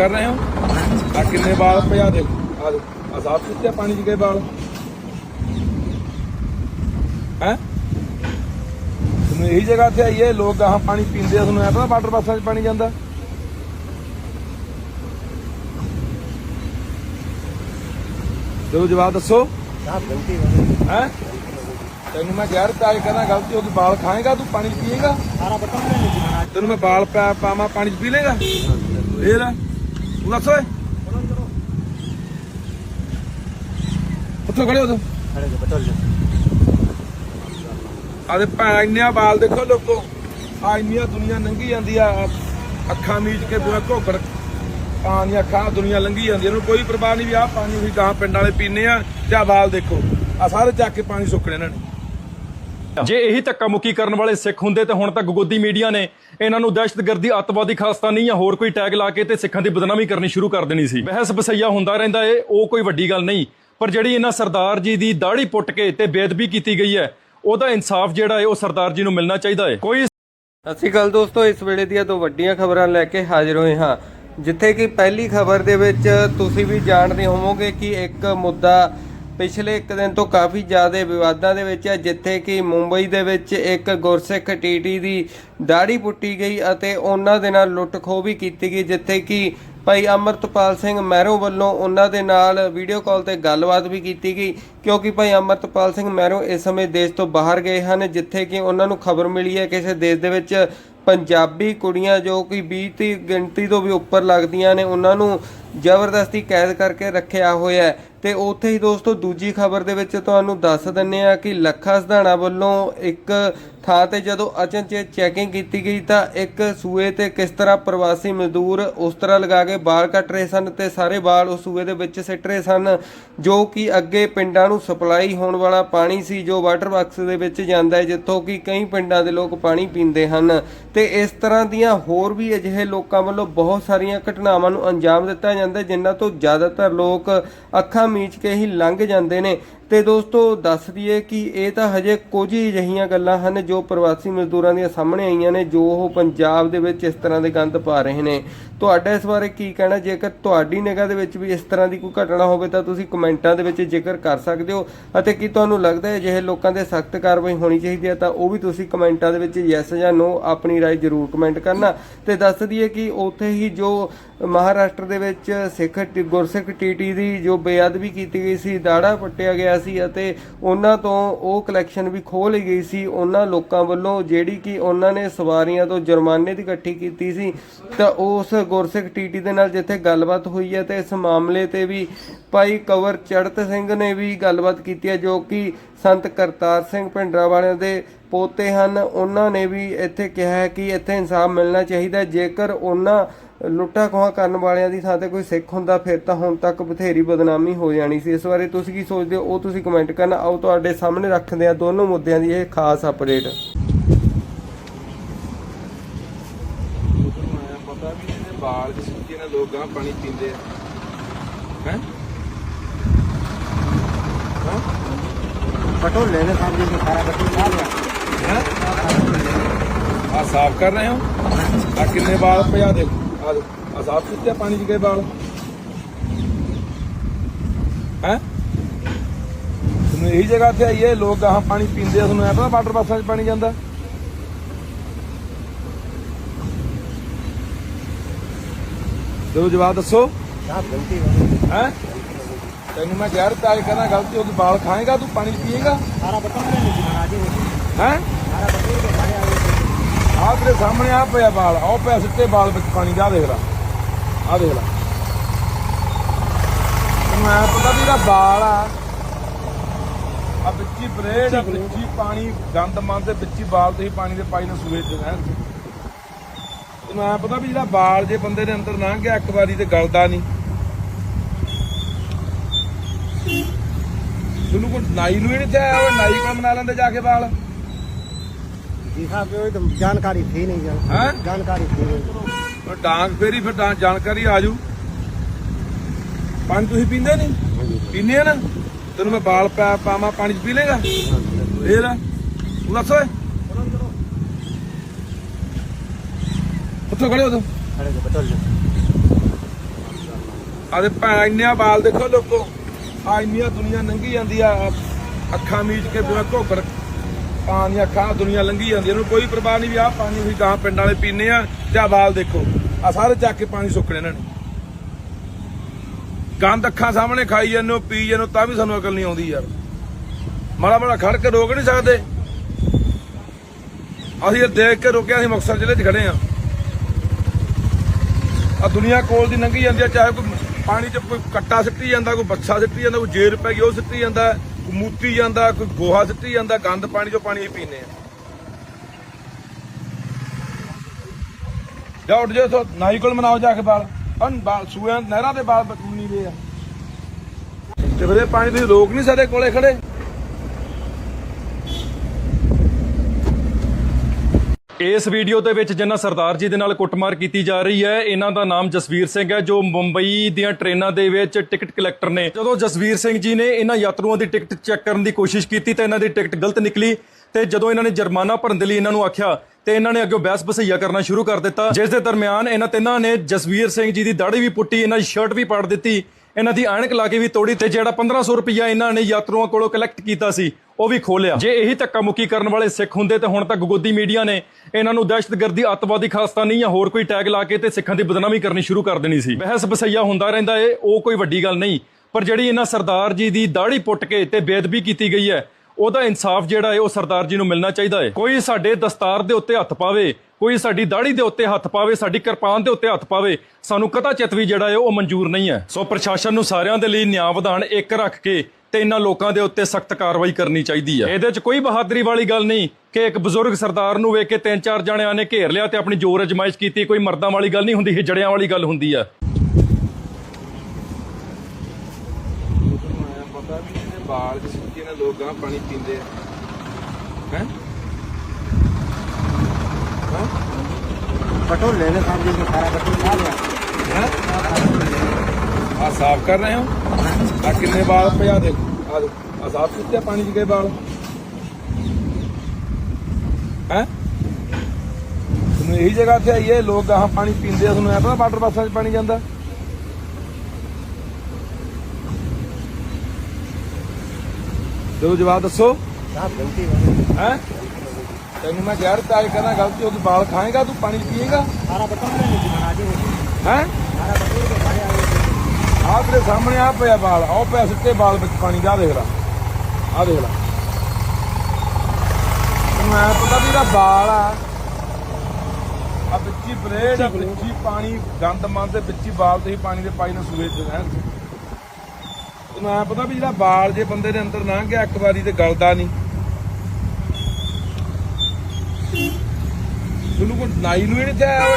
ਕਰ ਰਹੇ ਹੋ ਆ ਕਿੰਨੇ ਵਾਲ ਪਿਆ ਦੇ ਆ ਦੇ ਆ ਸਾਫ ਸੁਥਰੇ ਪਾਣੀ ਚ ਗਏ ਵਾਲ ਹੈ ਤੁਹਾਨੂੰ ਇਹੀ ਜਗ੍ਹਾ ਤੇ ਆਈਏ ਲੋਕ ਗਾਹਾਂ ਪਾਣੀ ਪੀਂਦੇ ਆ ਤੁਹਾਨੂੰ ਐ ਪਤਾ ਵਾਟਰ ਬਾਕਸਾਂ 'ਚ ਪਾਣੀ ਜਾਂਦਾ ਚਲੋ ਜਵਾਬ ਦੱਸੋ साहब गलती हो गई ਹੈ ਤੈਨੂੰ ਮੈਂ ਕਹਿ ਦਿੱਤਾ ਅੱਜ ਕਹਿੰਦਾ ਗਲਤੀ ਹੋ ਗਈ ਬਾਲ ਖਾਏਗਾ ਤੂੰ ਪਾਣੀ ਪੀਏਗਾ सारा बटन में नहीं दिखाना ਤੈਨੂੰ ਮੈਂ ਬਾਲ ਪਾ ਪਾਵਾਂ ਪਾਣੀ ਚ ਪੀ ਲੇਗਾ ਫੇਰ ਤੂੰ। ਦੇਖੋ ਲੋਕੋ। ਆ ਇੰਨੀਆਂ ਦੁਨੀਆ ਲੰਘੀ ਜਾਂਦੀ ਆ। ਅੱਖਾਂ ਮੀਚ ਕੇ ਬੁਰਾ ਘੋਕੜ। ਅੱਖਾਂ ਦੁਨੀਆ ਲੰਘੀ ਜਾਂਦੀ ਇਹਨੂੰ ਕੋਈ ਪਰਵਾਹ ਨਹੀਂ ਵੀ ਆ ਪਾਣੀ ਵੀ ਗਾਂ ਪਿੰਡਾਂ ਵਾਲੇ ਪੀਨੇ ਆ ਜਾਂ ਵਾਲ ਦੇਖੋ। ਆ ਸਾਰੇ ਚੱਕ ਕੇ ਪਾਣੀ ਸੁੱਕਣੇ ਇਹਨਾਂ ਨੇ। ਜੇ ਇਹੀ ਧੱਕਾ ਮੁੱਕੀ ਕਰਨ ਵਾਲੇ ਸਿੱਖ ਹੁੰਦੇ ਤੇ ਹੁਣ ਤੱਕ ਗੋਦੀ ਮੀਡੀਆ ਨੇ ਇਹਨਾਂ ਨੂੰ ਦਹਿਸ਼ਤਗਰਦੀ ਅੱਤਵਾਦੀ ਖਾਸਤਾਨੀ ਜਾਂ ਹੋਰ ਕੋਈ ਟੈਗ ਲਾ ਕੇ ਤੇ ਸਿੱਖਾਂ ਦੀ ਬਦਨਾਮੀ ਕਰਨੀ ਸ਼ੁਰੂ ਕਰ ਦੇਣੀ ਸੀ। ਬਹਿਸ ਬਸਈਆ ਹੁੰਦਾ ਰਹਿੰਦਾ ਏ ਉਹ ਕੋਈ ਵੱਡੀ ਗੱਲ ਨਹੀਂ। ਪਰ ਜਿਹੜੀ ਇਹਨਾਂ ਸਰਦਾਰ ਜੀ ਦੀ ਦਾੜੀ ਪੁੱਟ ਕੇ ਤੇ ਬੇਅਦਬੀ ਕੀਤੀ ਗਈ ਹੈ ਉਹਦਾ ਇਨਸਾਫ ਜਿਹੜਾ ਏ ਉਹ ਸਰਦਾਰ ਜੀ ਨੂੰ ਮਿਲਣਾ ਚਾਹੀਦਾ ਏ। ਕੋਈ ਸਤਿ ਸ਼੍ਰੀ ਅਕਾਲ ਦੋਸਤੋ ਇਸ ਵੇਲੇ ਦੀਆਂ ਦੋ ਵੱਡੀਆਂ ਖਬਰਾਂ ਲੈ ਕੇ ਹਾਜ਼ਰ ਹੋਏ ਹਾਂ। ਜਿੱਥੇ ਕਿ ਪਹਿਲੀ ਖਬਰ ਦੇ ਵਿੱਚ ਤੁਸੀਂ ਵੀ ਜਾਣਦੇ ਹੋਵੋਗੇ ਕਿ ਇੱਕ ਮੁੱਦਾ ਪਿਛਲੇ ਇੱਕ ਦਿਨ ਤੋਂ ਕਾਫੀ ਜ਼ਿਆਦਾ ਵਿਵਾਦਾਂ ਦੇ ਵਿੱਚ ਹੈ, ਜਿੱਥੇ ਕਿ ਮੁੰਬਈ ਦੇ ਵਿੱਚ ਇੱਕ ਗੁਰਸਿੱਖ ਟੀਟੀ ਦੀ ਦਾੜੀ ਪੁੱਟੀ ਗਈ ਅਤੇ ਉਹਨਾਂ ਦੇ ਨਾਲ ਲੁੱਟ ਖੋਹ ਵੀ ਕੀਤੀ ਗਈ, ਜਿੱਥੇ ਕਿ ਭਾਈ ਅਮਰਤਪਾਲ ਸਿੰਘ ਮਹਿਰੋ ਵੱਲੋਂ ਉਹਨਾਂ ਦੇ ਨਾਲ ਵੀਡੀਓ ਕਾਲ ਤੇ ਗੱਲਬਾਤ ਵੀ ਕੀਤੀ ਗਈ, ਕਿਉਂਕਿ ਭਾਈ ਅਮਰਤਪਾਲ ਸਿੰਘ ਮਹਿਰੋ ਇਸ ਸਮੇਂ ਦੇਸ਼ ਤੋਂ ਬਾਹਰ ਗਏ ਹਨ, ਜਿੱਥੇ ਕਿ ਉਹਨਾਂ ਨੂੰ ਖਬਰ ਮਿਲੀ ਹੈ ਕਿਸੇ ਦੇਸ਼ ਦੇ ਵਿੱਚ ਪੰਜਾਬੀ ਕੁੜੀਆਂ ਜੋ ਕਿ 20 ਦੀ ਗਿਣਤੀ ਤੋਂ ਵੀ ਉੱਪਰ ਲੱਗਦੀਆਂ ਨੇ, ਉਹਨਾਂ ਨੂੰ ਜ਼ਬਰਦਸਤੀ ਕੈਦ ਕਰਕੇ ਰੱਖਿਆ ਹੋਇਆ ਹੈ। ਤੇ ਉੱਥੇ ਹੀ ਦੋਸਤੋ, ਦੂਜੀ ਖਬਰ ਦੇ ਵਿੱਚ ਤੁਹਾਨੂੰ ਦੱਸ ਦਿੰਨੇ ਆ ਕਿ ਲੱਖਾ ਸਧਾਣਾ ਵੱਲੋਂ ਇੱਕ ਥਾਂ ਤੇ ਜਦੋਂ ਅਚਨਚੇਤ ਚੈਕਿੰਗ ਕੀਤੀ ਗਈ ਤਾਂ ਇੱਕ ਸੂਏ ਤੇ ਕਿਸ ਤਰ੍ਹਾਂ ਪ੍ਰਵਾਸੀ ਮਜ਼ਦੂਰ ਉਸ ਤਰ੍ਹਾਂ ਲਗਾ ਕੇ ਬਾਲ ਕੱਟ ਰਹੇ ਸਨ ਤੇ ਸਾਰੇ ਬਾਲ ਉਸ ਸੂਏ ਦੇ ਵਿੱਚ ਸਿੱਟ ਰਹੇ ਸਨ, ਜੋ ਕਿ ਅੱਗੇ ਪਿੰਡਾਂ ਨੂੰ ਸਪਲਾਈ ਹੋਣ ਵਾਲਾ ਪਾਣੀ ਸੀ, ਜੋ ਵਾਟਰ ਬਾਕਸ ਦੇ ਵਿੱਚ ਜਾਂਦਾ ਹੈ, ਜਿੱਥੋਂ ਕਿ ਕਈ ਪਿੰਡਾਂ ਦੇ ਲੋਕ ਪਾਣੀ ਪੀਂਦੇ ਹਨ। ਤੇ ਇਸ ਤਰ੍ਹਾਂ ਦੀਆਂ ਹੋਰ ਵੀ ਅਜਿਹੇ ਲੋਕਾਂ ਵੱਲੋਂ ਬਹੁਤ ਸਾਰੀਆਂ ਘਟਨਾਵਾਂ ਨੂੰ ਅੰਜਾਮ ਦਿੱਤਾ ਜਾਂਦਾ ਹੈ, ਜਿਨ੍ਹਾਂ ਤੋਂ ਜ਼ਿਆਦਾਤਰ ਲੋਕ ਅੱਖਾਂ ਮੀਚ ਕੇ ਹੀ ਲੰਘ ਜਾਂਦੇ ਨੇ। ਤੇ ਦੋਸਤੋ ਦੱਸ ਦਈਏ ਕਿ ਇਹ ਤਾਂ ਹਜੇ ਕੁਝ ਹੀ ਅਜਿਹੀਆਂ ਗੱਲਾਂ ਹਨ ਜੋ ਪ੍ਰਵਾਸੀ ਮਜ਼ਦੂਰਾਂ ਦੀਆਂ ਸਾਹਮਣੇ ਆਈਆਂ ਨੇ ਜੋ ਉਹ ਪੰਜਾਬ ਦੇ ਵਿੱਚ ਇਸ ਤਰ੍ਹਾਂ ਦੇ ਗੰਦ ਪਾ ਰਹੇ ਨੇ ਤੁਹਾਡਾ ਇਸ ਬਾਰੇ ਕੀ ਕਹਿਣਾ ਜੇਕਰ ਤੁਹਾਡੀ ਨਿਗਾਹ ਦੇ ਵਿੱਚ ਵੀ ਇਸ ਤਰ੍ਹਾਂ ਦੀ ਕੋਈ ਘਟਨਾ ਹੋਵੇ ਤਾਂ ਤੁਸੀਂ ਕਮੈਂਟਾਂ ਦੇ ਵਿੱਚ ਜ਼ਿਕਰ ਕਰ ਸਕਦੇ ਹੋ ਅਤੇ ਕੀ ਤੁਹਾਨੂੰ ਲੱਗਦਾ ਹੈ ਅਜਿਹੇ ਲੋਕਾਂ ਦੇ ਸਖਤ ਕਾਰਵਾਈ ਹੋਣੀ ਚਾਹੀਦੀ ਹੈ ਤਾਂ ਉਹ ਵੀ ਤੁਸੀਂ ਕਮੈਂਟਾਂ ਦੇ ਵਿੱਚ ਯੈਸ ਜਾਂ ਨੋ ਆਪਣੀ رائے ਜ਼ਰੂਰ ਕਮੈਂਟ ਕਰਨਾ ਤੇ ਦੱਸ ਦਈਏ ਕਿ ਉੱਥੇ ਹੀ ਜੋ ਮਹਾਰਾਸ਼ਟਰ ਦੇ ਵਿੱਚ ਸਿੱਖ ਟੀ- ਗੁਰਸਿੱਖ ਟੀਟੀ ਦੀ ਜੋ ਬੇਅਦਬੀ ਕੀਤੀ ਗਈ ਸੀ ਦਾੜਾ ਪੱਟਿਆ ਗਿਆ ਸੀ ਅਤੇ ਉਹਨਾਂ ਤੋਂ ਉਹ ਕਲੈਕਸ਼ਨ ਵੀ ਖੋਹ ਲਈ ਗਈ ਸੀ। ਉਹਨਾਂ ਲੋਕਾਂ ਵੱਲੋਂ ਜਿਹੜੀ ਕਿ ਉਹਨਾਂ ਨੇ ਸਵਾਰੀਆਂ ਤੋਂ ਜੁਰਮਾਨੇ ਦੀ ਇਕੱਠੀ ਕੀਤੀ ਸੀ, ਤਾਂ ਉਸ ਗੁਰਸਿੱਖ ਟੀਟੀ ਦੇ ਨਾਲ ਜਿੱਥੇ ਗੱਲਬਾਤ ਹੋਈ ਹੈ ਤੇ ਇਸ ਮਾਮਲੇ ਤੇ ਵੀ ਭਾਈ ਕਵਰ ਚੜਤ ਸਿੰਘ ਨੇ ਵੀ ਗੱਲਬਾਤ ਕੀਤੀ ਹੈ, ਜੋ ਕਿ ਸੰਤ ਕਰਤਾਰ ਸਿੰਘ ਭਿੰਡਰਾ ਵਾਲਿਆਂ ਦੇ ਪੋਤੇ ਹਨ। ਉਹਨਾਂ ਨੇ ਵੀ ਇੱਥੇ ਕਿਹਾ ਹੈ ਕਿ ਇੱਥੇ ਇਨਸਾਫ ਮਿਲਣਾ ਚਾਹੀਦਾ ਜੇਕਰ ਉਹਨਾਂ ਲੁੱਟਾ ਖੋਹਾਂ ਕਰਨ ਵਾਲਿਆਂ ਦੀ ਥਾਂ ਤੇ ਕੋਈ ਸਿੱਖ ਹੁੰਦਾ, ਫਿਰ ਤਾਂ ਹੁਣ ਤੱਕ ਬਥੇਰੀ ਬਦਨਾਮੀ ਹੋ ਜਾਣੀ ਸੀ। ਇਸ ਬਾਰੇ ਤੁਸੀਂ ਕੀ ਸੋਚਦੇ ਹੋ? ਉਹ ਤੁਸੀਂ ਕਮੈਂਟ ਕਰਨਾ। ਆਓ ਤੁਹਾਡੇ ਸਾਹਮਣੇ ਰੱਖਦੇ ਆ ਦੋਨੋਂ ਮੁੱਦਿਆਂ ਦੀ ਇਹ ਖਾਸ ਅਪਡੇਟ ਆ ਸਾਫ਼ ਕਰ ਰਹੇ ਹੋ? ਆ ਕਿੰਨੇ ਵਾਲ ਭਜਾ ਦੇ ਆ ਸਾਫ਼ ਕੀਤੇ ਪਾਣੀ ਚ ਗਏ ਵਾਲ ਹੈ? ਤੁਹਾਨੂੰ ਇਹੀ ਜਗ੍ਹਾ ਤੇ ਆਈਏ ਲੋਕ ਗਾਹਾਂ ਪਾਣੀ ਪੀਂਦੇ ਤੁਹਾਨੂੰ ਐ ਪਤਾ ਵਾਟਰ ਬਾਸਾਂ 'ਚ ਪਾਣੀ ਜਾਂਦਾ? ਦੋ ਜਵਾਬ ਦੱਸੋ। ਹੈ ਤੈਨੂੰ ਮੈਂ ਗੈਰ ਤਾਜ ਕਹਿੰਦਾ ਗਲਤੀ ਹੋ ਗਈ ਬਾਲ ਖਾਏਗਾ ਤੂੰ ਪਾਣੀ ਪੀਏਗਾ? ਸਾਰਾ ਬਟਨ ਲੈ ਲਈ ਹੈ? ਸਾਰਾ ਬਟਨ ਆਹ ਤੇਰੇ ਸਾਹਮਣੇ ਆ ਪਿਆ ਬਾਲ ਆਹ ਪਿਆ ਸਿੱਟੇ ਬਾਲ ਵਿੱਚ ਪਾਣੀ ਦਾ ਦੇਖ ਲੈ। ਆ ਦੇਖ ਲੈ। ਐ ਪਤਾ ਵੀ ਇਹਦਾ ਬਾਲ ਆ। ਆ ਵਿੱਚੀ ਬਲੇਡ ਆ ਵਿੱਚੀ ਪਾਣੀ ਗੰਦ ਮੰਦ ਦੇ ਵਿੱਚੀ ਬਾਲ ਤੁਸੀਂ ਪਾਣੀ ਦੇ ਪਾਈ ਨੂੰ ਸੂਏ ਚ ਹੈ? ਤੈਨੂੰ ਪਤਾ ਵੀ ਜਿਹੜਾ ਬਾਲ ਜੇ ਬੰਦੇ ਦੇ ਅੰਦਰ ਲੰਘ ਗਿਆ ਇੱਕ ਵਾਰੀ ਤੇ ਗਲਦਾ ਨਹੀਂ। ਤੈਨੂੰ ਕੋਈ ਨਾਈ ਨੂੰ ਨਹੀਂ ਚਾਹਿਆ ਉਹ ਨਾਈ ਕੰਮ ਬਣਾ ਲੈਂਦੇ ਜਾ ਕੇ ਬਾਲ। ਜਾਣਕਾਰੀ ਫਿਰ ਡਾਂਗ ਜਾਣਕਾਰੀ ਆ ਜੂ। ਪਾਣੀ ਤੁਸੀਂ ਪੀਂਦੇ ਨਹੀਂ? ਹਾਂਜੀ। ਆ ਨਾ? ਤੈਨੂੰ ਮੈਂ ਬਾਲ ਪਾ ਪਾਵਾਂ ਪਾਣੀ ਚ ਪੀ ਲੇਗਾ? ਫੇਰ? ਤੂੰ ਉੱਥੇ ਖੜੇ ਹੋ ਤੂੰ। ਖੜੇ ਕੇ ਇੰਨਿਆ ਬਾਲ ਦੇਖੋ ਲੋਕੋ। ਆ ਇੰਨੀਆਂ ਦੁਨੀਆ ਲੰਘੀ ਜਾਂਦੀ ਆ। ਅੱਖਾਂ ਮੀਚ ਕੇ ਬਿਨਾ ਘੋਕਰ ਪਾਣੀ ਅੱਖਾਂ ਦੁਨੀਆ ਲੰਘੀ ਜਾਂਦੀ ਇਹਨੂੰ ਕੋਈ ਪਰਵਾਹ ਨਹੀਂ ਵੀ ਆਹ ਪਾਣੀ ਅਸੀਂ ਗਾਂ ਪਿੰਡ ਵਾਲੇ ਪੀਨੇ ਆ ਜਾਂ ਆ ਬਾਲ ਦੇਖੋ। ਆ ਸਾਰੇ ਚੱਕ ਕੇ ਪਾਣੀ ਸੁੱਕਣੇ ਇਹਨਾਂ ਨੇ। ਗੰਦ ਅੱਖਾਂ ਸਾਹਮਣੇ ਖਾਈ ਜਾਂਦੇ ਹੋ, ਪੀ ਜਾਂਦੇ ਹੋ, ਤਾਂ ਵੀ ਸਾਨੂੰ ਅਕਲ ਨਹੀਂ ਆਉਂਦੀ ਯਾਰ। ਮਾੜਾ ਮਾੜਾ ਖੜ ਕੇ ਰੋਕ ਨਹੀਂ ਸਕਦੇ। ਅਸੀਂ ਇਹ ਦੇਖ ਕੇ ਰੁਕਿਆ ਅਸੀਂ ਮੁਕਤਸਰ ਜ਼ਿਲ੍ਹੇ 'ਚ ਖੜੇ ਆ ਆ ਦੁਨੀਆ ਕੋਲ ਦੀ ਲੰਘੀ ਜਾਂਦੀ ਆ, ਚਾਹੇ ਕੋਈ ਪਾਣੀ 'ਚ ਕੋਈ ਕੱਟਾ ਸਿੱਟੀ ਜਾਂਦਾ, ਕੋਈ ਬੱਛਾ ਸਿੱਟੀ ਜਾਂਦਾ, ਕੋਈ ਜੇਰ ਪੈ ਗਈ, ਉਹ ਸਿੱਟੀ ਜਾਂਦਾ। ਮੂਤੀ ਜਾਂਦਾ, ਕੋਈ ਗੋਹਾ ਸਿੱਟੀ ਜਾਂਦਾ, ਗੰਦ ਪਾਣੀ 'ਚੋਂ ਪਾਣੀ ਹੀ ਪੀਨੇ ਆ ਜਾ ਉੱਠ ਜਾ ਸੋ ਨਾਈ ਕੋਲ ਮਨਾਓ ਜਾ ਕੇ ਬਾਲ। ਅਨ ਬਾਲ ਸੂਆਂ ਨਹਿਰਾਂ ਦੇ ਬਾਲ ਬਚੂਨੀ ਦੇ ਆ। ਤੇ ਫਿਰ ਪਾਣੀ ਤੁਸੀਂ ਰੋਕ ਨਹੀਂ ਸਕਦੇ ਕੋਲੇ ਖੜੇ। ਇਸ ਵੀਡੀਓ ਦੇ ਵਿੱਚ ਜਿਨ੍ਹਾਂ ਸਰਦਾਰ ਜੀ ਦੇ ਨਾਲ ਕੁੱਟਮਾਰ ਕੀਤੀ ਜਾ ਰਹੀ ਹੈ, ਇਹਨਾਂ ਦਾ ਨਾਮ ਜਸਵੀਰ ਸਿੰਘ ਹੈ, ਜੋ ਮੁੰਬਈ ਦੀਆਂ ਟ੍ਰੇਨਾਂ ਦੇ ਵਿੱਚ ਟਿਕਟ ਕਲੈਕਟਰ ਨੇ। ਜਦੋਂ ਜਸਵੀਰ ਸਿੰਘ ਜੀ ਨੇ ਇਹਨਾਂ ਯਾਤਰੂਆਂ ਦੀ ਟਿਕਟ ਚੈੱਕ ਕਰਨ ਦੀ ਕੋਸ਼ਿਸ਼ ਕੀਤੀ ਤਾਂ ਇਹਨਾਂ ਦੀ ਟਿਕਟ ਗਲਤ ਨਿਕਲੀ ਤੇ ਜਦੋਂ ਇਹਨਾਂ ਨੇ ਜੁਰਮਾਨਾ ਭਰਨ ਦੇ ਲਈ ਇਹਨਾਂ ਨੂੰ ਆਖਿਆ ਤੇ ਇਹਨਾਂ ਨੇ ਅੱਗੇ ਬਹਿਸ ਬਸਈਆ ਕਰਨਾ ਸ਼ੁਰੂ ਕਰ ਦਿੱਤਾ, ਜਿਸ ਦੇ ਦਰਮਿਆਨ ਇਹਨਾਂ ਤਿੰਨਾਂ ਨੇ ਜਸਵੀਰ ਸਿੰਘ ਜੀ ਦੀ ਦਾੜੀ ਵੀ ਪੁੱਟੀ, ਇਹਨਾਂ ਦੀ ਸ਼ਰਟ ਵੀ ਪਾੜ ਦਿੱਤੀ, ਇਹਨਾਂ ਦੀ ਐਣਕ ਲਾ ਕੇ ਵੀ ਤੋੜੀ ਤੇ ਜਿਹੜਾ 1500 ਰੁਪਇਆ ਇਹਨਾਂ ਨੇ ਯਾਤਰੂਆਂ ਕੋਲੋਂ ਕਲੈਕਟ ਕੀਤਾ ਸੀ ਉਹ ਵੀ ਖੋਲਿਆ। ਜੇ ਇਹੀ ਧੱਕਾ ਮੁੱਕੀ ਕਰਨ ਵਾਲੇ ਸਿੱਖ ਹੁੰਦੇ ਤੇ ਹੁਣ ਤੱਕ ਗੋਦੀ ਮੀਡੀਆ ਨੇ ਇਹਨਾਂ ਨੂੰ ਦਹਿਸ਼ਤਗਰਦੀ, ਅੱਤਵਾਦੀ ਖਾਸਤਾਨੀ ਜਾਂ ਹੋਰ ਕੋਈ ਟੈਗ ਲਾ ਕੇ ਤੇ ਸਿੱਖਾਂ ਦੀ ਬਦਨਾਮੀ ਕਰਨੀ ਸ਼ੁਰੂ ਕਰ ਦੇਣੀ ਸੀ। ਬਹਿਸ ਬਸਈਆ ਹੁੰਦਾ ਰਹਿੰਦਾ ਏ, ਉਹ ਕੋਈ ਵੱਡੀ ਗੱਲ ਨਹੀਂ। ਪਰ ਜਿਹੜੀ ਇਹਨਾਂ ਸਰਦਾਰ ਜੀ ਦੀ ਦਾੜੀ ਪੁੱਟ ਕੇ ਤੇ ਬੇਅਦਬੀ ਕੀਤੀ ਗਈ ਹੈ, ਉਹਦਾ ਇਨਸਾਫ ਜਿਹੜਾ ਹੈ ਉਹ ਸਰਦਾਰ ਜੀ ਨੂੰ ਮਿਲਣਾ ਚਾਹੀਦਾ ਹੈ ਕੋਈ ਸਾਡੇ ਦਸਤਾਰ ਦੇ ਉੱਤੇ ਹੱਥ ਪਾਵੇ, ਕੋਈ ਸਾਡੀ ਦਾੜੀ ਦੇ ਉੱਤੇ ਹੱਥ ਪਾਵੇ, ਸਾਡੀ ਕਿਰਪਾਨ ਦੇ ਉੱਤੇ ਹੱਥ ਪਾਵੇ, ਸਾਨੂੰ ਕਥਾ ਚਿਤ ਵੀ ਜਿਹੜਾ ਹੈ ਉਹ ਮਨਜ਼ੂਰ ਨਹੀਂ ਹੈ। ਸੋ ਪ੍ਰਸ਼ਾਸਨ ਨੂੰ ਸਾਰਿਆਂ ਦੇ ਲਈ ਨਿਆਂ ਵਿਧਾਨ ਇੱਕ ਰੱਖ ਕੇ ਤੇ ਇਹਨਾਂ ਲੋਕਾਂ ਦੇ ਉੱਤੇ ਸਖਤ ਕਾਰਵਾਈ ਕਰਨੀ ਚਾਹੀਦੀ ਹੈ ਇਹਦੇ 'ਚ ਕੋਈ ਬਹਾਦਰੀ ਵਾਲੀ ਗੱਲ ਨਹੀਂ ਕਿ ਇੱਕ ਬਜ਼ੁਰਗ ਸਰਦਾਰ ਨੂੰ ਵੇਖ ਕੇ ਤਿੰਨ ਚਾਰ ਜਣਿਆਂ ਨੇ ਘੇਰ ਲਿਆ ਤੇ ਆਪਣੀ ਜ਼ੋਰ ਅਜਮਾਇਸ਼ ਕੀਤੀ ਕੋਈ ਮਰਦਾਂ ਵਾਲੀ ਗੱਲ ਨਹੀਂ ਹੁੰਦੀ ਹਿਜੜਿਆਂ ਵਾਲੀ ਗੱਲ ਹੁੰਦੀ ਹੈ ਪਤਾ ਵੀ ਇਹਦੇ ਬਾਲ ਚ ਸਿੱਕੇ ਨੇ ਲੋਕ ਗਾਂ ਪਾਣੀ ਪੀਂਦੇ ਆ ਹੈ बटोर लेने साहब जी को सारा बटोर खा लिया ਆ ਸਾਫ਼ ਕਰ ਰਹੇ ਹੋ ਇਹੀ ਜਗ੍ਹਾ ਤੇ ਆਈਏ ਲੋਕ ਗਾਹਾਂ ਪਾਣੀ ਪੀਂਦੇ ਆ ਤੁਹਾਨੂੰ ਐ ਪਤਾ ਵਾਟਰ ਬਾਸਾਂ 'ਚ ਪਾਣੀ ਜਾਂਦਾ? ਦੋ ਜਵਾਬ ਦੱਸੋ। ਸਾਫ਼ ਗਲਤੀ ਹੈ? ਤੈਨੂੰ ਮੈਂ ਯਾਰ ਤਾਜ ਕਹਿੰਦਾ ਗਲਤੀ ਹੋ ਗਈ ਬਾਲ ਖਾਏਗਾ ਤੂੰ ਪਾਣੀ ਪੀਏਗਾ? ਸਾਰਾ ਬਤਨ ਨਹੀਂ ਖਾਣਾ ਜੀ ਹੈ? ਸਾਰਾ ਬਤਨ ਆਹ ਤੇਰੇ ਸਾਹਮਣੇ ਆ ਪਿਆ ਬਾਲ ਆਹ ਪਿਆ ਸਿੱਟੇ ਬਾਲ ਵਿੱਚ ਪਾਣੀ ਦਾ ਦੇਖ ਲੈ। ਆਹ ਦੇਖ ਲੈ। ਐ ਪਤਾ ਵੀ ਇਹਦਾ ਬਾਲ ਆ। ਆ ਵਿੱਚੀ ਬਲੇਡ ਆ ਵਿੱਚੀ ਪਾਣੀ ਗੰਦ ਮੰਦ ਦੇ ਵਿੱਚੀ ਬਾਲ ਤੇ ਹੀ ਪਾਣੀ ਦੇ ਪਾਈ ਨਾਲ ਸੂਏ ਤੇ ਰਹਿਣ ਐ ਪਤਾ ਵੀ ਜਿਹੜਾ ਬਾਲ ਜੇ ਬੰਦੇ ਦੇ ਅੰਦਰ ਲੰਘ ਗਿਆ ਇੱਕ ਵਾਰੀ ਤੇ ਗਲਦਾ ਨਹੀਂ। ਤੈਨੂੰ ਕੋਈ ਨਾਈ ਨੂੰ ਹੀ ਨਹੀਂ ਤੇ ਆਇਆ